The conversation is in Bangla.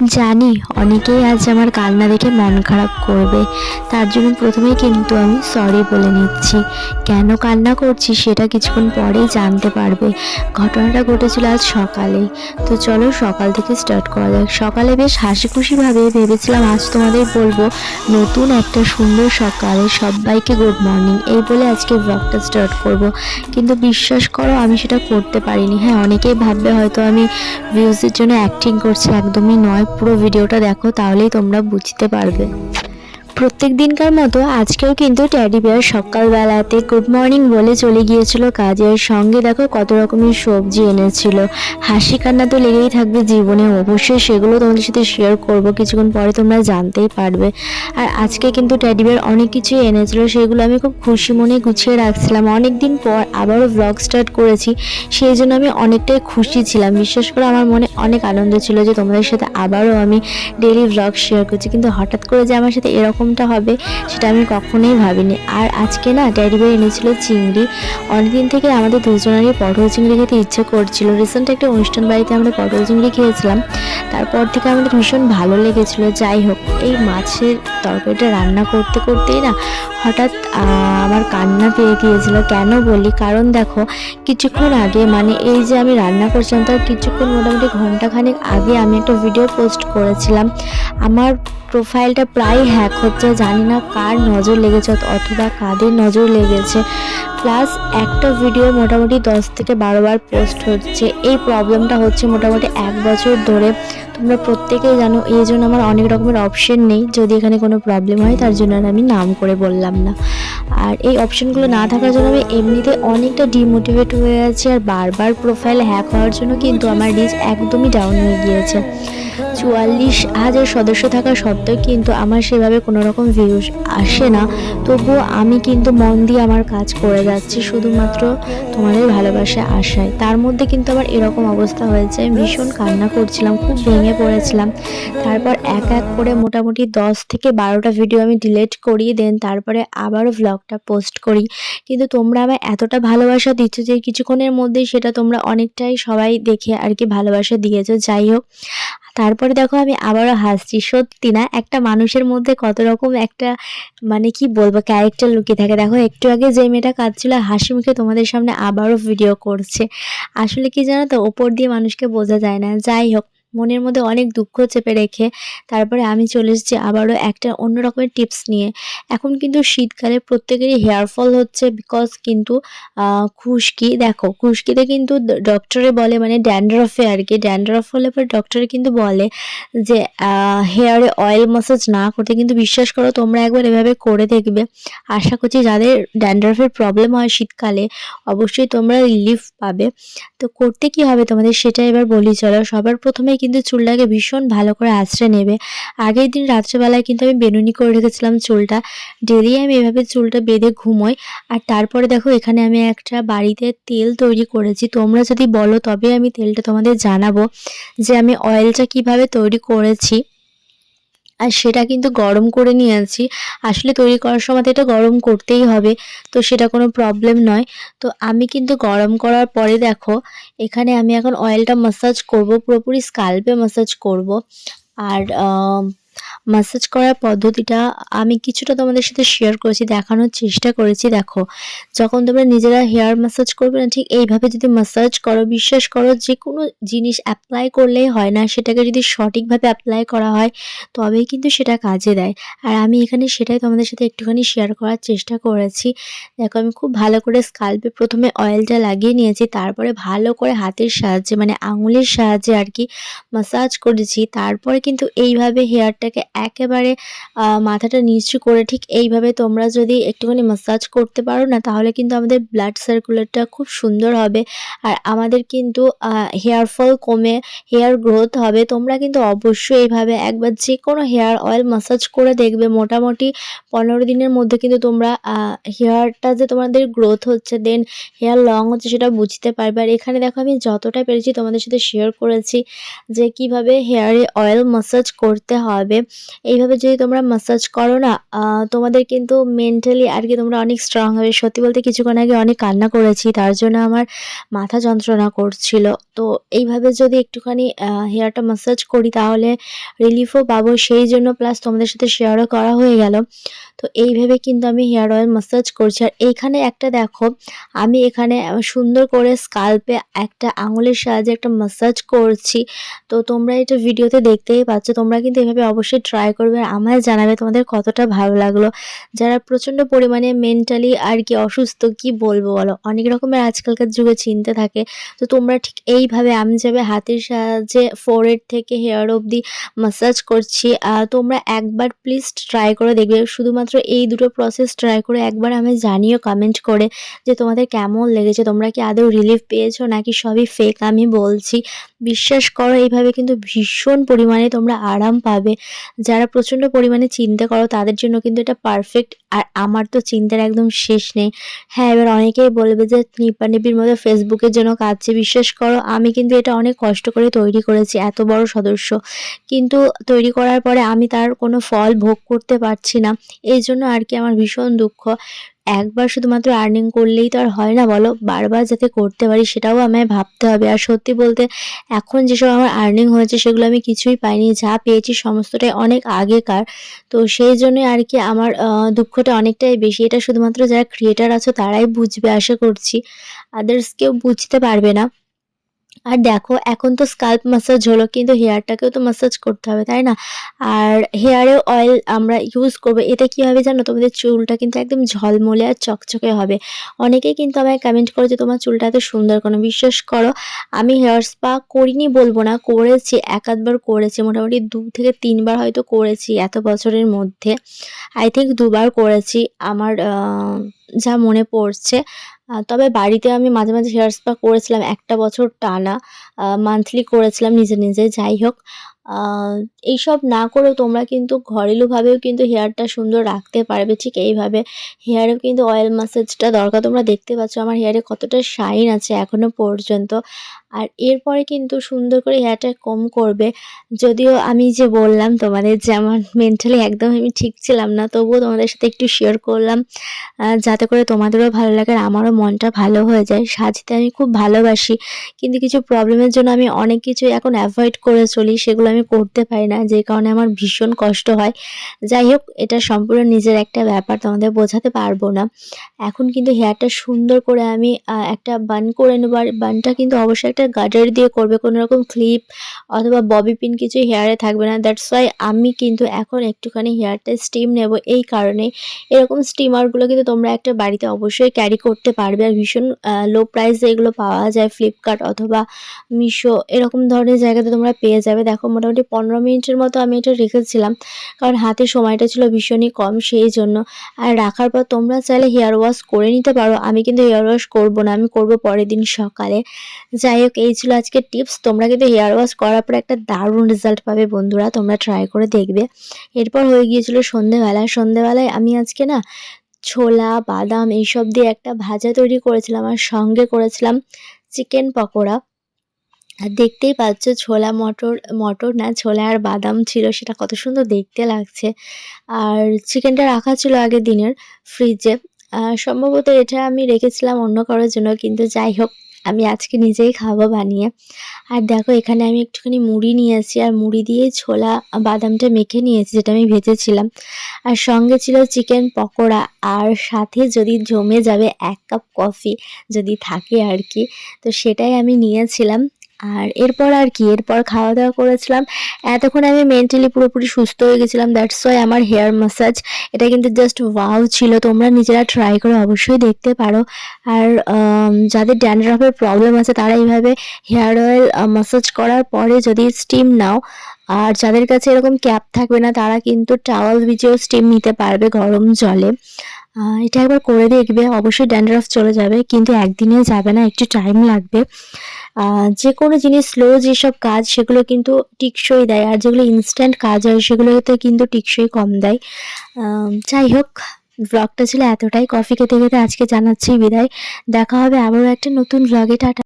জানি, অনেকেই আজ আমার কান্না দেখে মন খারাপ করবে। তার জন্য প্রথমেই কিন্তু আমি সরি বলে নিচ্ছি। কেন কান্না করছি সেটা কিছুক্ষণ পরেই জানতে পারবে। ঘটনাটা ঘটেছিল আজ সকালে। তো চলো সকাল থেকে স্টার্ট করা যাক। সকালে বেশ হাসি খুশিভাবে ভেবেছিলাম আজ তোমাদের বলব, নতুন একটা সুন্দর সকালে। সবাইকে গুড মর্নিং এই বলে আজকে ব্লগটা স্টার্ট করব। কিন্তু বিশ্বাস করো, আমি সেটা করতে পারিনি। হ্যাঁ অনেকেই ভাববে হয়তো আমি ভিউজের জন্য অ্যাক্টিং করছি, একদমই নয়। পুরো ভিডিওটা দেখো তাহলেই তোমরা বুঝতে পারবে। প্রত্যেক দিনকার মতো আজকেও কিন্তু ট্যাডি বিয়ার সকালবেলাতে গুড মর্নিং বলে চলে গিয়েছিল কাজের সঙ্গে দেখো কত রকমের সবজি এনেছিল। হাসি কান্না তো লেগেই থাকবে জীবনে, অবশ্যই সেগুলো তোমাদের সাথে শেয়ার করব, কিছুক্ষণ পরে তোমরা জানতেই পারবে। আর আজকে কিন্তু ট্যাডি বিয়ার অনেক কিছুই এনেছিল, সেগুলো আমি খুব খুশি মনে গুছিয়ে রাখছিলাম। অনেক দিন পর আবারও ব্লগ স্টার্ট করেছি, সেই জন্য আমি অনেকটাই খুশি ছিলাম। বিশ্বাস করে আমার মনে অনেক আনন্দ ছিল যে তোমাদের সাথে আবারও আমি ডেলি ব্লগ শেয়ার করছি। কিন্তু হঠাৎ করে যে আমার সাথে এরকমটা হবে সেটা আমি কখনোই ভাবিনি। আর আজকে না ড্যাডি ভাই এনেছিল চিংড়ি। অনেকদিন থেকে আমাদের দুজনেরই পটল চিংড়ি খেতে ইচ্ছে করছিল। রিসেন্ট একটা অনুষ্ঠান বাড়িতে আমরা পটল চিংড়ি খেয়েছিলাম। তারপর থেকে আমাদের ভীষণ ভালো লেগেছিলো। যাই হোক, এই মাছের তরকারিটা রান্না করতে করতেই না হঠাৎ আমার কান্না পেয়ে গিয়েছিল। কেন বলি? কারণ দেখো, কিছুক্ষণ আগে মানে এই যে আমি রান্না করছিলাম তার কিছুক্ষণ মোটামুটি ঘন্টাখানেক আগে আমি একটা ভিডিও পোস্ট করেছিলাম। আমার প্রোফাইলটা প্রায় হ্যাক হচ্ছে জানি না কার নজর লেগেছে, অথবা কাদের নজর লেগেছে। প্লাস একটা ভিডিও মোটামুটি দশ থেকে বারো বার পোস্ট হচ্ছে। এই প্রবলেমটা হচ্ছে মোটামুটি এক বছর ধরে। তোমরা প্রত্যেকেই জানো, এই জন্য আমার অনেক রকমের অপশন নেই। যদি এখানে কোনো প্রবলেম হয়, তার জন্য আমি নাম করে বললাম না। আর এই অপশনগুলো না থাকার জন্য আমি এমনিতে অনেকটা ডিমোটিভেট হয়ে আছি। আর বারবার প্রোফাইল হ্যাক হওয়ার জন্য কিন্তু আমার রিচ একদমই ডাউন হয়ে গিয়েছে। চুয়াল্লিশ হাজার সদস্য থাকা সত্ত্বেও কিন্তু আমার সেভাবে কোনো রকম ভিউজ আসে না। তবুও আমি কিন্তু মন দিয়ে আমার কাজ করে যাচ্ছি, শুধুমাত্র তোমাদের ভালোবাসা আশায়। তার মধ্যে কিন্তু আমার এরকম অবস্থা হয়েছে, ভীষণ কান্না করছিলাম, খুব ভেঙে পড়েছিলাম। তারপর এক এক করে মোটামুটি দশ থেকে বারোটা ভিডিও আমি ডিলিট করিয়ে দেন তারপরে আবারও ভ্লগটা পোস্ট করি। কিন্তু তোমরা আমার এতটা ভালোবাসা দিচ্ছ যে কিছুক্ষণের মধ্যেই সেটা তোমরা অনেকটাই সবাই দেখে আর কি ভালোবাসা দিয়েছ। যাই হোক তারপরে দেখো আমি আবারও হাসছি। সত্যি না, একটা মানুষের মধ্যে কত রকম একটা মানে কি বলব ক্যারেক্টার লুকিয়ে থাকে। দেখো, একটু আগে যে মেয়েটা কাঁদছিল, হাসি মুখে তোমাদের সামনে আবারও ভিডিও করছে। আসলে কি জানো তো, ওপর দিয়ে মানুষকে বোঝা যায় না। যাই হোক মনের মধ্যে অনেক দুঃখ চেপে রেখে তারপরে আমি চলে এসেছি আবারও একটা অন্য রকমের টিপস নিয়ে। এখন কিন্তু শীতকালে প্রত্যেকেরই হেয়ার ফল হচ্ছে বিকজ কিন্তু খুশকি, দেখো, খুশকিতে কিন্তু ডক্টরে বলে মানে ড্যান্ড্রফে আর কি ড্যান্ড্রফ হলে পরে ডক্টরে কিন্তু বলে যে হেয়ারে অয়েল ম্যাসাজ না করতে কিন্তু বিশ্বাস করো তোমরা একবার এভাবে করে দেখবে। আশা করছি যাদের ড্যান্ড্রফের প্রবলেম হয় শীতকালে, অবশ্যই তোমরা রিলিফ পাবে। তো করতে কি হবে তোমাদের সেটা এবার বলি, চলো। সবার প্রথমে কিন্তু চুলটাকে ভীষণ ভালো করে আশ্রয় নেবে। আগের দিন রাত্রেবেলায় কিন্তু আমি বেনুনি করে রেখেছিলাম চুলটা। ডেলি আমি এভাবে চুলটা বেঁধে ঘুমোই। আর তারপরে দেখো, এখানে আমি একটা বাড়িতে তেল তৈরি করেছি। তোমরা যদি বলো, তবে আমি তেলটা তোমাদের জানাব যে আমি অয়েলটা কীভাবে তৈরি করেছি। আর সেটা কিন্তু গরম করে নিয়ে নিয়েছি আসলে তৈরি করার সময় এটা গরম করতেই হবে, তো সেটা কোনো প্রবলেম নয়। তো আমি কিন্তু গরম করার পরে দেখো, এখানে আমি এখন অয়েলটা মাসাজ করব, পুরোপুরি স্কাল্পে মাসাজ করব। আর মাসাজ করার পদ্ধতিটা আমি কিছুটা তোমাদের সাথে শেয়ার করেছি, দেখানোর চেষ্টা করেছি। দেখো, যখন তোমরা নিজেরা হেয়ার মাসাজ করবে না, ঠিক এইভাবে যদি মাসাজ করো, বিশ্বাস করো যে কোনো জিনিস অ্যাপ্লাই করলেই হয় না, সেটাকে যদি সঠিকভাবে অ্যাপ্লাই করা হয়, তবেই কিন্তু সেটা কাজে দেয়। আর আমি এখানে সেটাই তোমাদের সাথে একটুখানি শেয়ার করার চেষ্টা করেছি। দেখো, আমি খুব ভালো করে স্কাল্পে প্রথমে অয়েলটা লাগিয়ে নিয়েছি, তারপরে ভালো করে হাতের সাহায্যে মানে আঙুলের সাহায্যে আর কি মাসাজ করেছি। তারপরে কিন্তু এইভাবে হেয়ারটাকে একেবারে মাথাটা নিচু করে ঠিক এইভাবে তোমরা যদি একটুখানি মাসাজ করতে পারো না, তাহলে কিন্তু আমাদের ব্লাড সার্কুলেটটা খুব সুন্দর হবে। আর আমাদের কিন্তু হেয়ার ফল কমে হেয়ার গ্রোথ হবে। তোমরা কিন্তু অবশ্যই এইভাবে একবার যে কোনো হেয়ার অয়েল মাসাজ করে দেখবে। মোটামুটি পনেরো দিনের মধ্যে কিন্তু তোমরা হেয়ারটা যে তোমাদের গ্রোথ হচ্ছে দেন হেয়ার লং হচ্ছে সেটা বুঝতে পারবে। আর এখানে দেখো আমি যতটা পেরেছি তোমাদের সাথে শেয়ার করেছি যে কীভাবে হেয়ারে অয়েল মাসাজ করতে হবে। যাবে এইভাবে যদি তোমরা মাসাজ করো না তোমাদের কিন্তু মেন্টালি আর কি তোমরা অনেক স্ট্রং হবে। সত্যি বলতে কিছুক্ষণ আগে অনেক কান্না করেছি, তার জন্য আমার মাথা যন্ত্রণা করছিল। তো এইভাবে যদি একটুখানি হেয়ারটা মাসাজ করি তাহলে রিলিফও পাবো। সেই জন্য প্লাস তোমাদের সাথে শেয়ারও করা হয়ে গেল। তো এইভাবে কিন্তু আমি হেয়ার অয়েল মাসাজ করছি। আর এইখানে একটা দেখো, আমি এখানে সুন্দর করে স্কাল্পে একটা আঙুলের সাহায্যে একটা মাসাজ করছি। তো তোমরা এটা ভিডিওতে দেখতেই পাচ্ছ, তোমরা কিন্তু এভাবে অবশ্যই ট্রাই করবে আর আমায় জানাবে তোমাদের কতটা ভালো লাগল। যারা প্রচণ্ড পরিমাণে মেন্টালি আর কি অসুস্থ, কি বলব বলো? অনেক রকমের আজকালকার যুগে চিন্তা থাকে। তো তোমরা ঠিক এইভাবে আমি যাবে হাতের সাহায্যে ফোরহেড থেকে হেয়ার অবধি মাসাজ করছি। তোমরা একবার প্লিজ ট্রাই করে দেখবে। শুধুমাত্র এই দুটো প্রসেস ট্রাই করে একবার আমি জানিও কমেন্ট করে যে তোমাদের কেমন লেগেছে। তোমরা কি আদৌ রিলিফ পেয়েছ নাকি সবই ফেক আমি বলছি। বিশ্বাস করো, এইভাবে কিন্তু ভীষণ পরিমাণে তোমরা আরাম পাবে। যারা প্রচণ্ড পরিমাণে চিন্তা করো, তাদের জন্য কিন্তু এটা পারফেক্ট আর আমার তো চিন্তার একদম শেষ নেই। হ্যাঁ এবার অনেকেই বলবে যে নিপানিপির মধ্যে ফেসবুকের জন্য কাঁদছে, বিশ্বাস করো, আমি কিন্তু এটা অনেক কষ্ট করে তৈরি করেছি, এত বড় সদস্য। কিন্তু তৈরি করার পরে আমি তার কোনো ফল ভোগ করতে পারছি না। এই জন্য আর কি আমার ভীষণ দুঃখ। একবার শুধুমাত্র আর্নিং করলেই তো আর হয় না বলো? বারবার যাতে করতে পারি সেটাও আমায় ভাবতে হবে। আর সত্যি বলতে, এখন যেসব আমার আর্নিং হয়েছে সেগুলো আমি কিছুই পাইনি। যা পেয়েছি সমস্তটাই অনেক আগেকার। তো সেই জন্য আর কি আমার দুঃখটা অনেকটাই বেশি। এটা শুধুমাত্র যারা ক্রিয়েটার আছো তারাই বুঝবে, আশা করছি। আদার্স কেউ বুঝতে পারবে না। আর দেখো, এখন তো স্কাল্প মাসাজ হলো, কিন্তু হেয়ারটাকেও তো মাসাজ করতে হবে, তাই না? আর হেয়ারে অয়েল আমরা ইউজ করব এতে কী হবে জানো? তোমাদের চুলটা কিন্তু একদম ঝলমলে আর চকচকে হবে। অনেকেই কিন্তু আমায় কমেন্ট করে যে, তোমার চুলটা এত সুন্দর কোনো? বিশ্বাস করো, আমি হেয়ার স্পা করিনি বলব না, করেছি, এক আধবার করেছি, মোটামুটি দু থেকে তিনবার হয়তো করেছি এত বছরের মধ্যে। আই থিঙ্ক দুবার করেছি, আমার যা মনে পড়ছে তবে বাড়িতে আমি মাঝে মাঝে হেয়ার স্পা করেছিলাম, একটা বছর টানা মান্থলি করেছিলাম নিজে নিজে, যাই হোক। এইসব না করেও তোমরা কিন্তু ঘরেলুভাবেও কিন্তু হেয়ারটা সুন্দর রাখতে পারবে, ঠিক এইভাবে। হেয়ারেও কিন্তু অয়েল ম্যাসাজটা দরকার। তোমরা দেখতে পাচ্ছ আমার হেয়ারে কতটা শাইন আছে এখনও পর্যন্ত। আর এরপরে কিন্তু সুন্দর করে হেয়ারটা কম করবে। যদিও আমি যে বললাম তোমাদের যে আমার মেন্টালি একদম আমি ঠিক ছিলাম না, তবুও তোমাদের সাথে একটু শেয়ার করলাম যাতে করে তোমাদেরও ভালো লাগে আর আমারও মনটা ভালো হয়ে যায়। সাজতে আমি খুব ভালোবাসি, কিন্তু কিছু প্রবলেমের জন্য আমি অনেক কিছু এখন অ্যাভয়েড করে চলি, সেগুলো আমি করতে পারি না, যে কারণে আমার ভীষণ কষ্ট হয়। যাই হোক, এটা সম্পূর্ণ নিজের একটা ব্যাপার, তোমাদের বোঝাতে পারব না। এখন কিন্তু হেয়ারটা সুন্দর করে আমি একটা বান করে নেব, আর বানটা কিন্তু অবশ্যই একটা গার্ডার দিয়ে করবে, কোনো রকম ক্লিপ অথবা ববি পিন কিছু হেয়ারে থাকবে না। দ্যাটস ওয়াই আমি কিন্তু এখন একটুখানি হেয়ারটা স্টিম নেব, এই কারণে এরকম স্টিমারগুলো কিন্তু তোমরা একটা বাড়িতে অবশ্যই ক্যারি করতে পারবে। আর ভীষণ লো প্রাইসে এগুলো পাওয়া যায় ফ্লিপকার্ট অথবা মিশো এরকম ধরনের জায়গাতে তোমরা পেয়ে যাবে। দেখো, মোটামুটি পনেরো মিনিটের মতো আমি এটা রেখেছিলাম, কারণ হাতে সময়টা ছিল ভীষণই কম, সেই জন্য। আর রাখার পর তোমরা চাইলে হেয়ার ওয়াশ করে নিতে পারো। আমি কিন্তু হেয়ার ওয়াশ করব না, আমি করব পরের দিন সকালে। যাই হোক এই ছিল আজকে টিপস। তোমরা কিন্তু হেয়ার ওয়াশ করার পর একটা দারুণ রেজাল্ট পাবে বন্ধুরা, তোমরা ট্রাই করে দেখবে। এরপর হয়ে গিয়েছিল সন্ধেবেলা সন্ধেবেলায় আমি আজকে না ছোলা, বাদাম এইসব দিয়ে একটা ভাজা তৈরি করেছিলাম আর সঙ্গে করেছিলাম চিকেন পকোড়া। আর দেখতেই পাচ্ছ ছোলা, মটর মটর না, ছোলা আর বাদাম ছিল, সেটা কত সুন্দর দেখতে লাগছে। আর চিকেনটা রাখা ছিল আগের দিনের ফ্রিজে সম্ভবত এটা আমি রেখেছিলাম অন্য কারোর জন্য, কিন্তু যাই হোক আমি আজকে নিজেই খাব বানিয়ে। আর দেখো, এখানে আমি একটুখানি মুড়ি নিয়েছি, আর মুড়ি দিয়ে ছোলা বাদামটা মেখে নিয়েছি, যেটা আমি ভেজেছিলাম। আর সঙ্গে ছিল চিকেন পকোড়া, আর সাথে যদি জমে যাবে এক কাপ কফি যদি থাকে আর কি, তো সেটাই আমি নিয়েছিলাম। আর এরপর আর কি, এরপর খাওয়া দাওয়া করেছিলাম। এতক্ষণ আমি মেন্টালি পুরোপুরি সুস্থ হয়ে গেছিলাম দ্যাটস ওয়াই আমার হেয়ার ম্যাসাজ এটা কিন্তু জাস্ট ওয়াও ছিল। তোমরা নিজেরা ট্রাই করে অবশ্যই দেখতে পারো। আর যাদের ড্যান্ড্রফের প্রবলেম আছে, তারা এইভাবে হেয়ার অয়েল ম্যাসাজ করার পরে যদি স্টিম নাও, আর যাদের কাছে এরকম ক্যাপ থাকবে না, তারা কিন্তু টাওয়াল বিচেও স্টিম নিতে পারবে গরম জলে। এটা একবার করে দেখবে। অবশ্যই ড্যান্ড্রাফ চলে যাবে, কিন্তু একদিনে যাবে না, একটু টাইম লাগবে। যে কোনো জিনিস স্লো যেসব কাজ, সেগুলো কিন্তু টিকসই দেয়, আর যেগুলো ইনস্ট্যান্ট কাজ হয়, সেগুলোতে কিন্তু টিকসই কম দেয়। যাই হোক ব্লগটা ছিল এতটাই। কফি খেতে খেতে আজকে জানাচ্ছি বিদায়। দেখা হবে আবারও একটা নতুন ব্লগে টাটা।